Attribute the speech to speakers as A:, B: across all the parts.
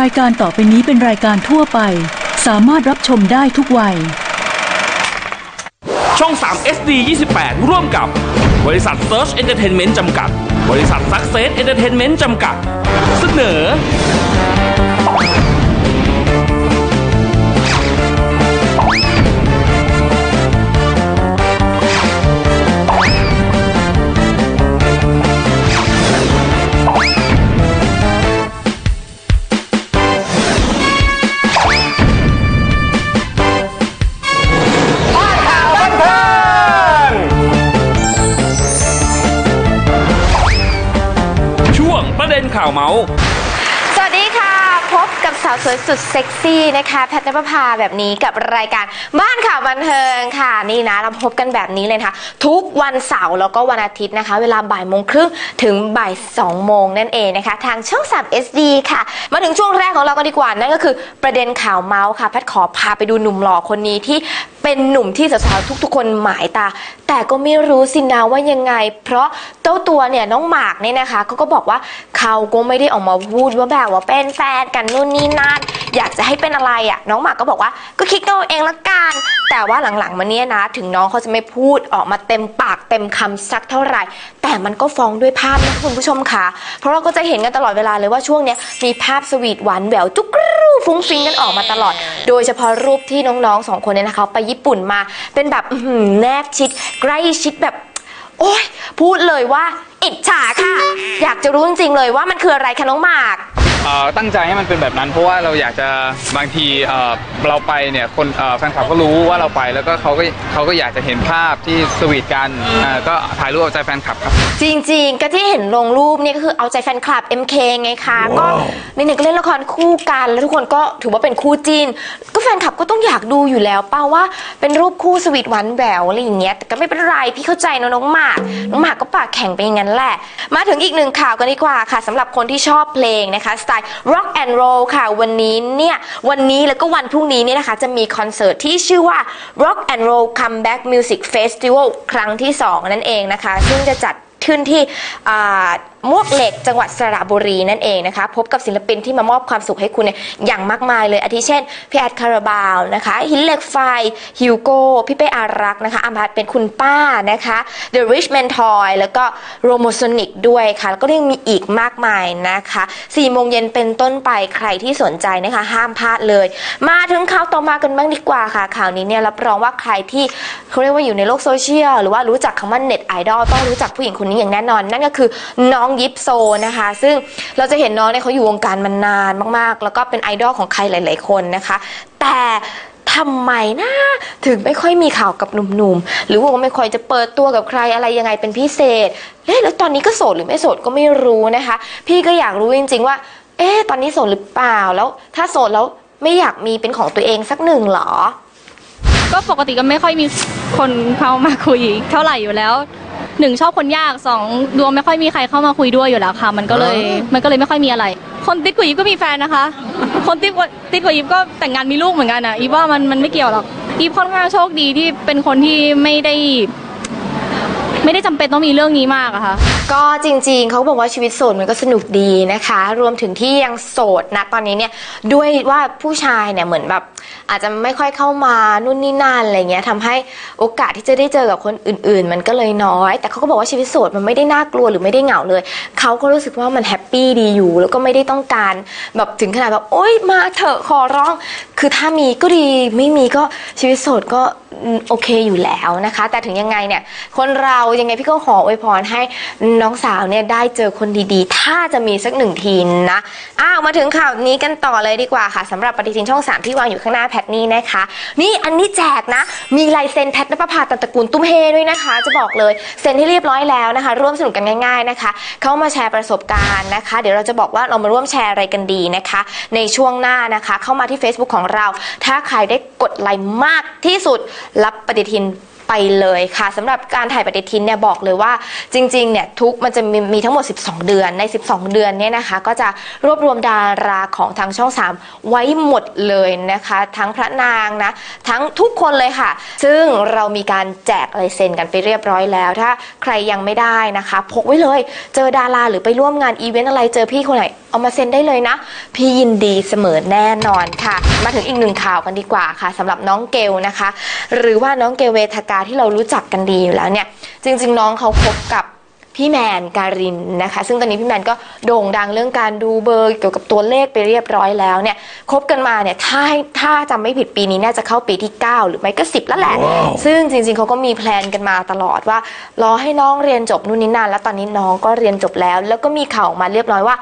A: รายการต่อไปนี้เป็นรายการทั่วไป สามารถรับชมได้ทุกวัย
B: ช่อง 3 SD 28 ร่วมกับบริษัท Search Entertainment จำกัด บริษัท Success Entertainment จำกัด เสนอ ข่าวเมาส์
C: สวัสดีค่ะ พบกับ สาวสวยสุดเซ็กซี่นะคะแพทย์นภพาแบบนี้กับรายการบ้านข่าวบันเทิงค่ะนี่นะเราพบกันแบบนี้เลยนะคะทุกวันเสาร์แล้วก็วันอาทิตย์นะคะ เวลาบ่ายโมงครึ่งถึงบ่ายสองโมงนั่นเองนะคะ ทางช่อง 3 SD ค่ะ มาถึงช่วงแรกของเรากันดีกว่านั่นก็คือประเด็นข่าวเมาส์ค่ะแพทย์ขอพาไปดูหนุ่มหล่อคนนี้ที่เป็นหนุ่มที่สาวๆทุก ๆ คนหมายตา แต่ก็ไม่รู้สินะว่ายังไง เพราะเจ้าตัวเนี่ยน้องหมากเนี่ยนะคะเขาก็บอกว่าเขาก็ไม่ได้ออกมาพูดว่าแบบว่าเป็นแฟนกันนู่นนี่นั่นอยากจะให้เป็นอะไรอะน้องหมากก็บอกว่าก็คิดเอาเองละกันแต่ว่าหลังๆมาเนี้ยนะ ถึงน้องเขาจะไม่พูดออกมาเต็มปากเต็มคำสักเท่าไหร่ แต่มันก็ฟ้องด้วยภาพนะคุณผู้ชมค่ะ เพราะเราก็จะเห็นกันตลอดเวลาเลยว่าช่วงเนี้ยมีภาพสวีทหวานแหววจุกรูฟุ้งฟิ้งกันออกมาตลอด โดยเฉพาะรูปที่น้องๆสองคนเนี่ยนะคะไปญี่ปุ่นมาเป็นแบบแนบชิดใกล้ชิดแบบโอ้ยพูดเลยว่าอิจฉาค่ะ อยากจะรู้จริงๆเลยว่ามันคืออะไรคะน้องหมาก
D: ตั้งใจให้มันเป็นแบบนั้น เพราะว่าเราอยากจะบางทีเอ่อเราไปเนี่ยคนเอ่อแฟนคลับก็รู้ว่าเราไป แล้วก็เขาก็เขาก็อยากจะเห็นภาพที่สวีทกันอ่าก็ถ่ายรูปเอาใจแฟนคลับครับ
C: จริง ๆ ก็ที่เห็นลงรูปเนี่ยก็คือเอาใจแฟนคลับ MK ไงคะก็ในหนึ่งก็เล่นละครคู่กันแล้วทุกคนก็ถือว่าเป็นคู่จิ้นก็แฟนคลับก็ต้องอยากดูอยู่แล้วเป้าว่าเป็นรูปคู่สวีทหวานแหววอะไรอย่างเงี้ยแต่ก็ไม่เป็นไรพี่เข้าใจนะน้องหมากน้องหมากก็ปากแข็งไปอย่างนั้นแหละ มาถึงอีกหนึ่งข่าวกันดีกว่าค่ะสำหรับคนที่ชอบเพลงนะคะสไตล์ rock and roll ค่ะ วันนี้เนี่ยวันนี้แล้วก็วันพรุ่งนี้เนี่ยนะคะ จะมีคอนเสิร์ตที่ชื่อว่า rock and roll comeback music festival ครั้งที่สองนั่นเองนะคะ ซึ่งจะจัดขึ้นที่ มวกเหล็กจังหวัดสระบุรีนั่นเองนะคะ พบกับศิลปินที่มามอบความสุขให้คุณเนี่ยอย่างมากมายเลย อาทิเช่นพี่แอดคาราบาวนะคะ หินเหล็กไฟฮิวโก้พี่เป้อารักนะคะอามาดเป็นคุณป้านะคะ The Rich Man Toy แล้วก็โรโมโซนิกด้วยค่ะ แล้วก็ยังมีอีกมากมายนะคะ4โมงเย็นเป็นต้นไปใครที่สนใจนะคะ ห้ามพลาดเลย มาถึงข่าวต่อมากันบ้างดีกว่าค่ะ ข่าวนี้เนี่ยรับรองว่าใครที่เขาเรียกว่าอยู่ในโลกโซเชียลหรือว่ารู้จักคำว่าเน็ตไอดอลต้องรู้จักผู้หญิงคนนี้อย่างแน่นอน นั่นก็คือน้องยิปโซนะคะ ซึ่งเราจะเห็นน้องเนี่ยเขาอยู่วงการมานานมากๆ แล้วก็เป็นไอดอลของใครหลาย ๆ คนนะคะ แต่ทำไมนะถึงไม่ค่อยมีข่าวกับหนุ่มๆ หรือว่าไม่ค่อยจะเปิดตัวกับใครอะไรยังไงเป็นพิเศษเอ๊ะแล้วตอนนี้ก็โสดหรือไม่โสดก็ไม่รู้นะคะ พี่ก็อยากรู้จริง ๆ ว่า เอ๊ะตอนนี้โสดหรือเปล่าแล้ว ถ้าโสดแล้วไม่อยากมีเป็นของตัวเองสักหนึ่งเหรอ
E: ก็ปกติก็ไม่ค่อยมีคนเข้ามาคุยเท่าไหร่อยู่แล้ว หนึ่งชอบคนยากสองดวงไม่ค่อยมีใครเข้ามาคุยด้วยอยู่แล้วค่ะ มันก็เลยมันก็เลยไม่ค่อยมีอะไร คนติดกว่ายิปก็มีแฟนนะคะ คนติดกว่าติดกว่ายิปก็แต่งงานมีลูกเหมือนกันอะอีฟว่ามันมันไม่เกี่ยวหรอกอีฟค่อนข้างโชคดีที่เป็นคนที่ไม่ได้ ไม่ได้จำเป็นต้องมีเรื่องนี้มากอะค่ะ
C: ก็จริงๆ เขาบอกว่าชีวิตโสดมันก็สนุกดีนะคะ รวมถึงที่ยังโสดนะตอนนี้เนี่ยด้วยว่าผู้ชายเนี่ยเหมือนแบบอาจจะไม่ค่อยเข้ามานู่นนี่นั่นอะไรเงี้ยทำให้โอกาสที่จะได้เจอกับคนอื่นๆ มันก็เลยน้อย แต่เขาก็บอกว่าชีวิตโสดมันไม่ได้น่ากลัวหรือไม่ได้เหงาเลย เขาก็รู้สึกว่ามันแฮปปี้ดีอยู่ แล้วก็ไม่ได้ต้องการแบบถึงขนาดแบบโอ๊ยมาเถอะขอร้อง คือถ้ามีก็ดีไม่มีก็ชีวิตโสดก็อืมโอเคอยู่แล้วนะคะ แต่ถึงยังไงเนี่ยคนเรายังไงพี่ก็ขออวยพรให้น้องสาวเนี่ยได้เจอคนดีๆ ถ้าจะมีสักหนึ่งทีนะอ้าวมาถึงข่าวนี้กันต่อเลยดีกว่าค่ะสำหรับปฏิทินช่อง3ที่วางอยู่ข้างหน้าแพทนี่นะคะ นี่อันนี้แจกนะ มีลายเซ็นแพทนภพาตันตระกูลตุ้มเฮด้วยนะคะ จะบอกเลยเซ็นให้เรียบร้อยแล้วนะคะ ร่วมสนุกกันง่าย ๆนะคะ เข้ามาแชร์ประสบการณ์นะคะ เดี๋ยวเราจะบอกว่าเรามาร่วมแชร์อะไรกันดีนะคะ ในช่วงหน้านะคะ เข้ามาที่ Facebook ของเรา ถ้าใครได้กดไลค์มากที่สุดรับปฏิทิน ไปเลยค่ะสำหรับการถ่ายปฏิทินเนี่ยบอกเลยว่าจริงๆเนี่ยทุกมันจะมีมีทั้งหมด 12 เดือนใน 12 เดือนเนี่ยนะคะก็จะรวบรวมดาราของทางช่อง 3 ไว้หมดเลยนะคะ ทั้งพระนางนะทั้งทุกคนเลยค่ะ ซึ่งเรามีการแจกลายเซ็นกันไปเรียบร้อยแล้ว ถ้าใครยังไม่ได้นะคะ พกไว้เลยเจอดาราหรือไปร่วมงานอีเวนต์อะไรเจอพี่คนไหนเอามาเซ็นได้เลยนะ พี่ยินดีเสมอแน่นอนค่ะ มาถึงอีกหนึ่งข่าวกันดีกว่าค่ะสำหรับน้องเกลนะคะ หรือว่าน้องเกลเวทกาที่เรารู้จักกันดีอยู่แล้วเนี่ยจริง ๆ น้องเขาคบกับพี่แมนการินนะคะ ซึ่งตอนนี้พี่แมนก็โด่งดังเรื่องการดูเบอร์เกี่ยวกับตัวเลขไปเรียบร้อยแล้วเนี่ยคบกันมาเนี่ยถ้าให้ถ้าจำไม่ผิดปีนี้น่าจะเข้าปีที่ 9 หรือไม่ก็ 10 แล้วแหละซึ่งจริงๆเขาก็มีแพลนกันมาตลอดว่ารอให้น้องเรียนจบนู่นนี่นั่นแล้วตอนนี้น้องก็เรียนจบแล้ว แล้วก็มีข่าวออกมาเรียบร้อยว่า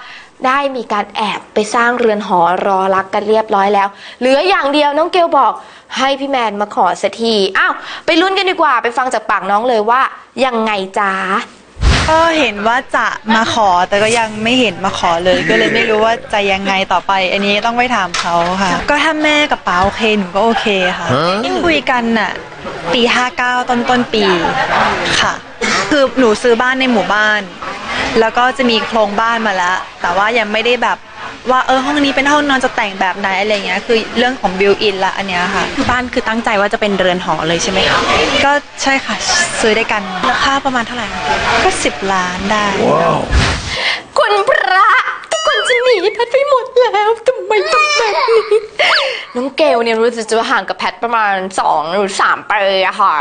C: ได้มีการแอบไปสร้างเรือนหอรอรักกันเรียบร้อยแล้ว เหลืออย่างเดียวน้องเกลบอก ให้พี่แมนมาขอสักทีอ้าวไปลุ้นกันดีกว่า ไปฟังจากปากน้องเลยว่า ยังไงจ้า
F: ก็เห็นว่าจะมาขอแต่ก็ยังไม่เห็นมาขอเลย ก็เลยไม่รู้ว่าจะยังไงต่อไป อันนี้ต้องไปถามเขาค่ะ ก็ถ้าแม่กับป๋าโอเคหนูก็โอเคค่ะที่คุยกันน่ะปี 59 ต้นต้นปีค่ะ คือหนูซื้อบ้านในหมู่บ้าน แล้วก็จะมีโครงบ้านมาแล้ว แต่ว่ายังไม่ได้แบบ ว่าเออห้องนี้เป็นห้องนอนจะแต่งแบบไหนอะไรเงี้ยคือเรื่องของบิวอินละอันเนี้ยค่ะ
G: บ้านคือตั้งใจว่าจะเป็นเรือนหอเลยใช่ไหมคะ
F: ก็ใช่ค่ะซื้อได้วยกันราคาประมาณเท่าไหร่คะก็ 10 ล้านได้
C: คุณพระทุกคน จะหนีแพทไปหมดแล้วทำไมต้องแบบนี้น้องเกลเนี่ยรู้สึกจะห่างกับแพทประมาณ 2 หรือ3ปีอะค่ะ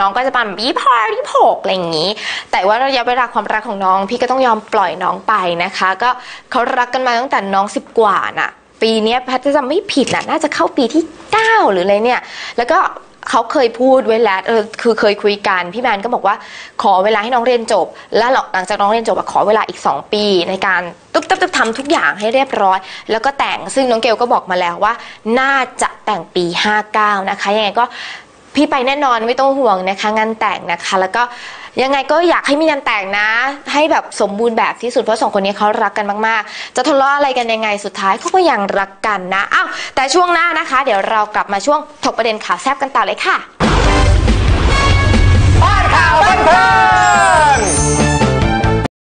C: น้องก็จะประมาณยี่ห้ายี่หกอะไรอย่างนี้ แต่ว่าระยะเวลาความรักของน้อง พี่ก็ต้องยอมปล่อยน้องไปนะคะ ก็เขารักกันมาตั้งแต่น้อง10กว่าน่ะปีนี้แพทจะจำไม่ผิดน่ะน่าจะเข้าปีที่ 9 หรืออะไรเนี่ย แล้วก็ เขาเคยพูดไว้แล้วเออคือเคยคุยกันพี่แมนก็บอกว่าขอเวลาให้น้องเรียนจบ แล้วหลังจากน้องเรียนจบขอเวลาอีก 2 ปีในการตุ๊บตับตับทำทุกอย่างให้เรียบร้อย แล้วก็แต่งซึ่งน้องเกลก็บอกมาแล้วว่า น่าจะแต่งปี 59 นะคะยังไงก็ พี่ไปแน่นอนไม่ต้องห่วงนะคะ งานแต่งนะคะ แล้วก็ยังไงก็อยากให้มีงานแต่งนะ ให้แบบสมบูรณ์แบบที่สุดเพราะสองคนนี้เขารักกันมากๆ จะทะเลาะอะไรกันยังไงสุดท้ายเขาก็ยังรักกันนะอ้าวแต่ช่วงหน้านะคะ เดี๋ยวเรากลับมาช่วงถกประเด็นข่าวแซ่บกันต่อเลยค่ะบ้านข่าวบันเทิง